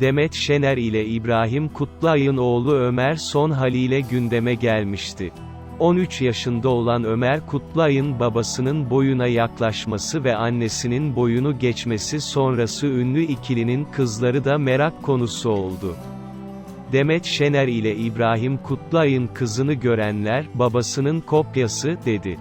Demet Şener ile İbrahim Kutluay'ın oğlu Ömer Son haliyle gündeme gelmişti. 13 yaşında olan Ömer Kutluay'ın babasının boyuna yaklaşması ve annesinin boyunu geçmesi sonrası ünlü ikilinin kızları da merak konusu oldu. Demet Şener ile İbrahim Kutluay'ın kızını görenler, babasının kopyası, dedi.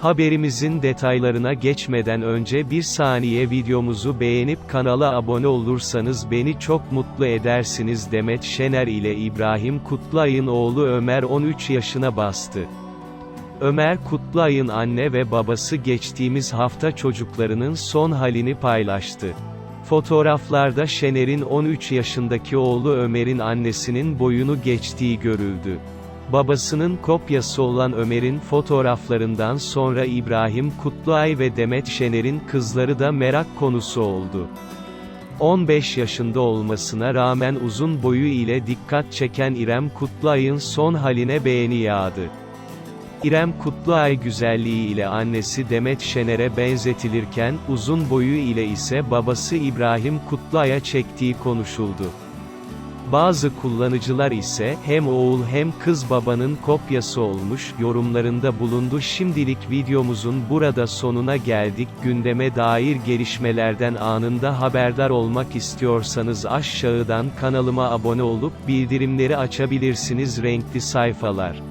Haberimizin detaylarına geçmeden önce bir saniye videomuzu beğenip kanala abone olursanız beni çok mutlu edersiniz Demet Şener ile İbrahim Kutluay'ın oğlu Ömer 13 yaşına bastı. Ömer Kutluay'ın anne ve babası geçtiğimiz hafta çocuklarının son halini paylaştı. Fotoğraflarda Şener'in 13 yaşındaki oğlu Ömer'in annesinin boyunu geçtiği görüldü. Babasının kopyası olan Ömer'in fotoğraflarından sonra İbrahim Kutluay ve Demet Şener'in kızları da merak konusu oldu. 15 yaşında olmasına rağmen uzun boyu ile dikkat çeken İrem Kutluay'ın son haline beğeni yağdı. İrem Kutluay güzelliği ile annesi Demet Şener'e benzetilirken, uzun boyu ile ise babası İbrahim Kutluay'a çektiği konuşuldu. Bazı kullanıcılar ise, hem oğul hem kız babanın kopyası olmuş, yorumlarında bulundu. Şimdilik videomuzun burada sonuna geldik. Gündeme dair gelişmelerden anında haberdar olmak istiyorsanız aşağıdan kanalıma abone olup, bildirimleri açabilirsiniz renkli sayfalar.